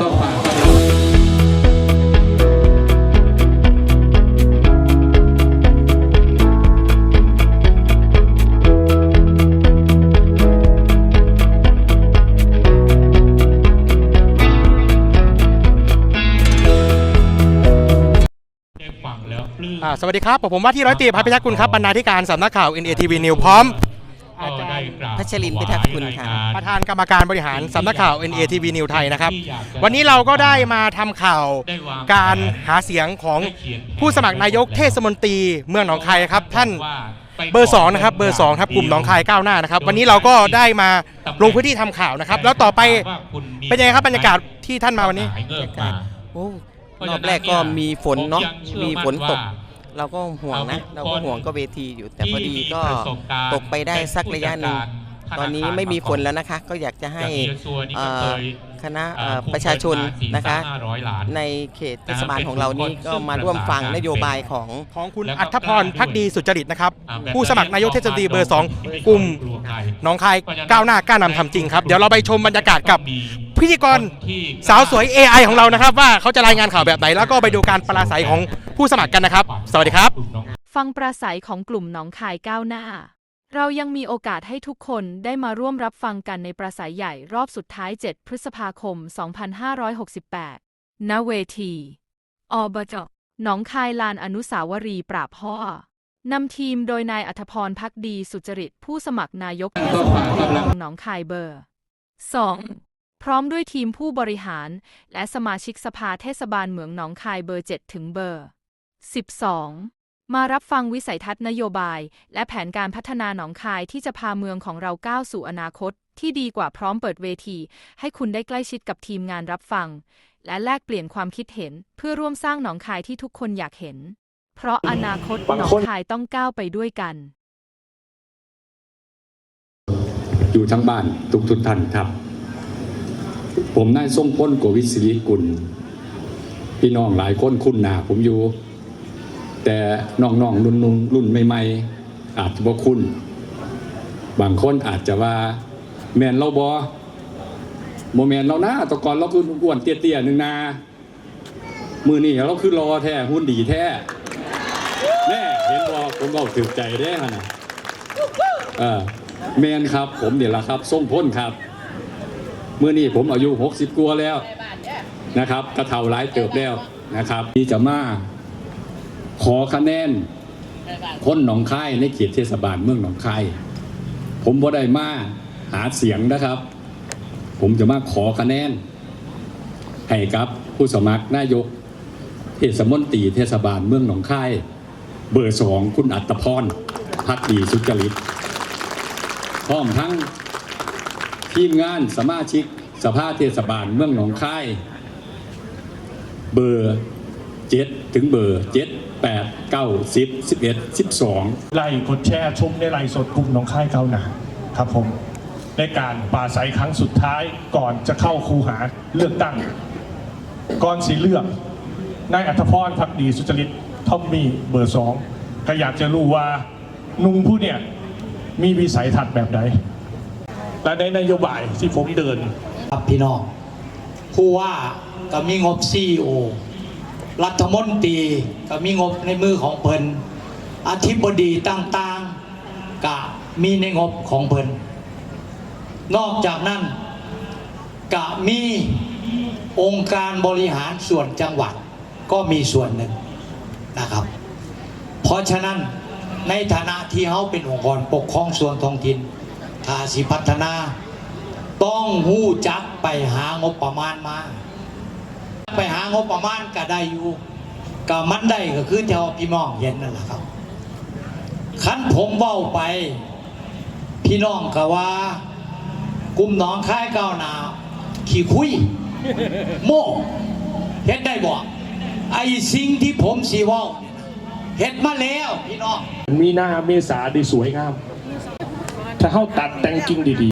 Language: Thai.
ก็ฝากต้อนรับได้ฟังแล้วปลื้มอ่าสวัสดีครับผมว่าที่ร้อยตรีพัพิทักษ์กุลครับบรรณาธิการสำนักข่าว NATV News พร้อม ก็ได้กราบพัชรินทร์พิทักษ์กุลค่ะประธานกรรมการบริหารสำนักข่าว NATV News ไทยนะครับ วันนี้เราก็ได้มาทำข่าวการหาเสียงของผู้สมัครนายกเทศมนตรีเมืองหนองคายครับท่านเบอร์สองนะครับเบอร์สองครับกลุ่มหนองคายก้าวหน้านะครับ วันนี้เราก็ได้มาลงพื้นที่ทำข่าวนะครับ แล้วต่อไปเป็นยังไงครับบรรยากาศที่ท่านมาวันนี้โอ้รอบแรกก็มีฝนเนาะมีฝนตก เราก็ห่วงนะ เราก็ห่วงก็เวทีอยู่ แต่พอดีก็ตกไปได้สักระยะหนึ่งตอนนี้ไม่มีฝนแล้วนะคะ ก็อยากจะให้เอ่อคณะเอ่อประชาชนนะคะในเขตเทศบาลของเรานี่ก็มาร่วมฟังนโยบายของของคุณอัธพรพักดีสุจริตนะครับ ผู้สมัครนายกเทศมนตรีเบอร์สองกลุ่มหนองคายก้าวหน้ากล้านำทำจริงครับเดี๋ยวเราไปชมบรรยากาศกับพิธีกรสาวสวย AI ของเรานะครับ ว่าเขาจะรายงานข่าวแบบไหนแล้วก็ไปดูการปราศัยของ ผู้สมัครกันนะครับ สวัสดีครับ ฟังปราศัยของกลุ่มหนองคายก้าวหน้า เรายังมีโอกาสให้ทุกคนได้มาร่วมรับฟังกันในปราศัยใหญ่รอบสุดท้าย 7 พฤษภาคม 2568 ณ เวที อบจหนองคายลานอนุสาวรีย์ปราบพ่อนำทีมโดยนายอัธพรพักดีสุจริตผู้สมัครนายกเทศมนตรีเมืองหนองคายเบอร์ 2. พร้อมด้วยทีมผู้บริหาร และสมาชิกสภาเทศบาลเมืองหนองคายเบอร์ 7 ถึงเบอร์ 12. มารับฟังวิสัยทัศน์นโยบาย และแผนการพัฒนาหนองคายที่จะพาเมืองของเราก้าวสู่อนาคต ที่ดีกว่าพร้อมเปิดเวที ให้คุณได้ใกล้ชิดกับทีมงานรับฟัง และแลกเปลี่ยนความคิดเห็น เพื่อร่วมสร้างหนองคายที่ทุกคนอยากเห็น เพราะอนาคตหนองคายต้องก้าวไปด้วยกัน อยู่ทั้งบ้านทุกทุกท่านครับ ผมนายส้มพ้นโกวิศิริกุลพี่น้องหลายคนคุ้นหนาผมอยู่ แต่น้องๆรุ่นนุ่นรุ่นใหม่ๆอาจจะบ่คุ้นบางคนอาจจะว่าแมนเราบอโมแมนเรานะแตะกอนเราคืออ้วนเตี้ยๆหนึ่งนามือนี่เราคือรอแท้หุ่นดีแท้แน่เห็นบอผมบอกถึกใจได้ขนาดเออแมนครับ ผมเนี่ยแหละครับส่งพ้นครับเมื่อนี้ผมอายุหกสิบกว่าแล้วนะครับกระเทาหลายเติบแล้วนะครับที่จะมา ขอคะแนนคนหนองคายในเขตเทศบาลเมืองหนองคายผมบ่ได้มาหาเสียงนะครับ ผมจะมาขอคะแนน ให้กับผู้สมัครนายกเทศมนตรีเทศบาลเมืองหนองคาย เบอร์สองคุณอัตพรพักดีสุจริตพร้อมทั้งทีมงานสมาชิกสภาเทศบาลเมืองหนองคาย เบอร์เจ็ดถึงเบอร์เจ็ด แปดเก้าสิบสิบเอ็ดสิบสองไล่กดแชร์ชมในไลฟ์สดกลุ่มหน้องค่ายเขาหนาครับผมในการปราศัยครั้งสุดท้ายก่อนจะเข้าคูหาเลือกตั้ง ก่อนสีเลือกนายอัธพรพักดีสุจริตทอมมี่เบอร์สองก็อยากจะรู้ว่านุ่งผู้เนี่ยมีวิสัยทัศน์แบบไหนและในนโยบายที่ผมเดิน ครับพี่น้องผู้ว่าก็มีงบซีโอ รัฐมนตรีก็มีงบในมือของเพิ่นอธิบดีต่างๆก็มีในงบของเพิ่นนอกจากนั้นก็มีองค์การบริหารส่วนจังหวัดก็มีส่วนหนึ่งนะครับ เพราะฉะนั้นในฐานะที่เขาเป็นองค์กรปกครองส่วนท้องถิ่นถ้าสิพัฒนา ต้องหู้จักไปหางบประมาณมา ไปหางบประมาณก็ได้อยู่ก็มันได้ก็คือที่ว่าพี่น้องเห็นนั่นแหละครับคันผมเว้าไป พี่น้องก็ว่า กลุ่มน้องค่ายก้าวหนา ขี่คุย โม่เฮ็ดได้บ่ไอ้สิ่งที่ผมสีว่าเนี่ยนะเฮ็ดมาแล้วพี่น้อง มีหน้าเมษาดีสวยงาม ถ้าเข้าตัดแต่งจริงดี